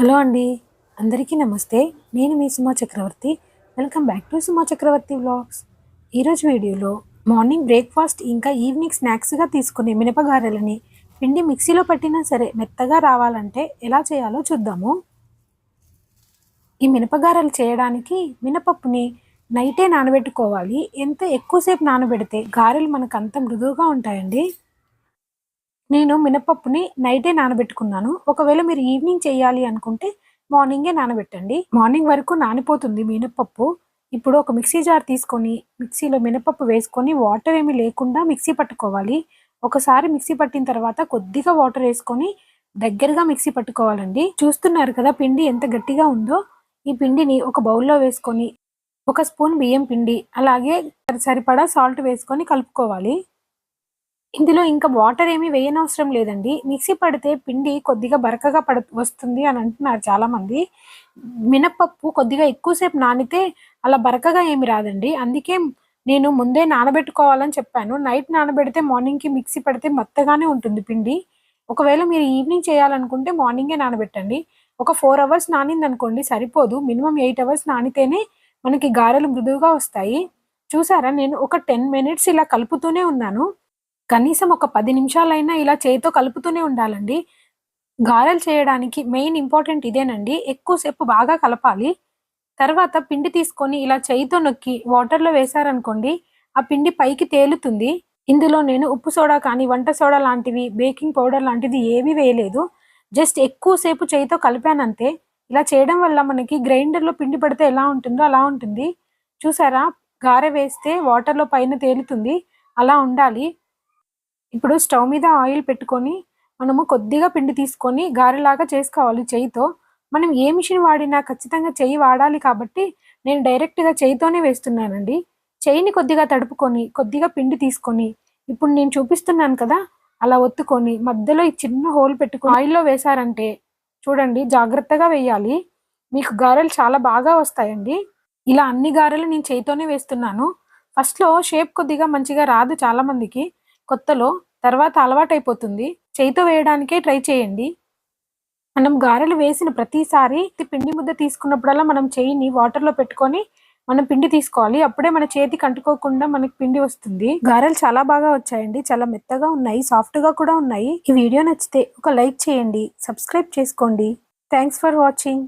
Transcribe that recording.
Hello అండి. అందరికీ నమస్తే. నేను మీ Suma Chakravarthy. Welcome back to Suma Chakravarthy vlogs. ఈరోజు వీడియోలో మార్నింగ్ బ్రేక్ఫాస్ట్ ఇంకా ఈవినింగ్ స్నాక్స్గా తీసుకునే మినపగారెలని పిండి మిక్సీలో పట్టినా సరే మెత్తగా రావాలంటే ఎలా చేయాలో చూద్దాము. ఈ మినపగారెలు చేయడానికి మినపప్పుని నైటే నానబెట్టుకోవాలి. ఎంత ఎక్కువసేపు నానబెడితే గారెలు మనకు అంత మృదువుగా ఉంటాయండి? నేను మినపప్పుని నైటే నానబెట్టుకున్నాను. ఒకవేళ మీరు ఈవినింగ్ చేయాలి అనుకుంటే మార్నింగే నానబెట్టండి. మార్నింగ్ వరకు నానిపోతుంది మినపప్పు. ఇప్పుడు ఒక మిక్సీ జార్ తీసుకొని మిక్సీలో మినపప్పు వేసుకొని వాటర్ ఏమీ లేకుండా మిక్సీ పట్టుకోవాలి. ఒకసారి మిక్సీ పట్టిన తర్వాత కొద్దిగా వాటర్ వేసుకొని దగ్గరగా మిక్సీ పట్టుకోవాలండి. చూస్తున్నారు కదా పిండి ఎంత గట్టిగా ఉందో? ఈ పిండిని ఒక బౌల్లో వేసుకొని ఒక స్పూన్ బియ్యం పిండి అలాగే సరిపడా సాల్ట్ వేసుకొని కలుపుకోవాలి. ఇందులో ఇంకా వాటర్ ఏమీ వేయనవసరం లేదండి. మిక్సీ పడితే పిండి కొద్దిగా బరకగా పడ వస్తుంది అని అంటున్నారు చాలామంది. మినప్పప్పు కొద్దిగా ఎక్కువసేపు నానితే అలా బరకగా ఏమి రాదండి. అందుకే నేను ముందే నానబెట్టుకోవాలని చెప్పాను. నైట్ నానబెడితే మార్నింగ్కి మిక్సీ పడితే మెత్తగానే ఉంటుంది పిండి. ఒకవేళ మీరు ఈవినింగ్ చేయాలనుకుంటే మార్నింగే నానబెట్టండి. ఒక ఫోర్ అవర్స్ నానింది అనుకోండి సరిపోదు. మినిమం ఎయిట్ అవర్స్ నానితేనే మనకి గారెలు మృదువుగా వస్తాయి. చూసారా? నేను ఒక టెన్ మినిట్స్ ఇలా కలుపుతూనే ఉన్నాను. కనీసం ఒక పది నిమిషాలైనా ఇలా చేయితో కలుపుతూనే ఉండాలండి. గారెలు చేయడానికి మెయిన్ ఇంపార్టెంట్ ఇదేనండి. ఎక్కువసేపు బాగా కలపాలి. తర్వాత పిండి తీసుకొని ఇలా చేయితో నొక్కి వాటర్లో వేశారనుకోండి ఆ పిండి పైకి తేలుతుంది. ఇందులో నేను ఉప్పు సోడా కానీ వంట సోడా లాంటివి బేకింగ్ పౌడర్ లాంటిది ఏమీ వేయలేదు. జస్ట్ ఎక్కువసేపు చేయితో కలిపానంతే. ఇలా చేయడం వల్ల మనకి గ్రైండర్లో పిండి పడితే ఎలా ఉంటుందో అలా ఉంటుంది. చూసారా? గారె వేస్తే వాటర్లో పైన తేలుతుంది. అలా ఉండాలి. ఇప్పుడు స్టవ్ మీద ఆయిల్ పెట్టుకొని మనము కొద్దిగా పిండి తీసుకొని గారెలాగా చేసుకోవాలి చేయితో. మనం ఏ మిషన్ వాడినా ఖచ్చితంగా చెయ్యి వాడాలి కాబట్టి నేను డైరెక్ట్గా చేయితోనే వేస్తున్నానండి. చెయ్యిని కొద్దిగా తడుపుకొని కొద్దిగా పిండి తీసుకొని ఇప్పుడు నేను చూపిస్తున్నాను కదా అలా ఒత్తుకొని మధ్యలో ఈ చిన్న హోల్ పెట్టుకొని ఆయిల్లో వేశారంటే చూడండి జాగ్రత్తగా వేయాలి. మీకు గారెలు చాలా బాగా వస్తాయండి. ఇలా అన్ని గారెలు నేను చేయితోనే వేస్తున్నాను. ఫస్ట్లో షేప్ కొద్దిగా మంచిగా రాదు చాలా మందికి కొత్తలో తర్వాత అలవాటైపోతుంది. చేయితో వేయడానికే ట్రై చేయండి. మనం గారెలు వేసిన ప్రతిసారి పిండి ముద్ద తీసుకున్నప్పుడల్లా మనం చేయిని వాటర్లో పెట్టుకొని మనం పిండి తీసుకోవాలి. అప్పుడే మన చేతికి అంటుకోకుండా మనకి పిండి వస్తుంది. గారెలు చాలా బాగా వచ్చాయండి. చాలా మెత్తగా ఉన్నాయి. సాఫ్ట్గా కూడా ఉన్నాయి. ఈ వీడియో నచ్చితే ఒక లైక్ చేయండి. సబ్స్క్రైబ్ చేసుకోండి. Thanks for watching.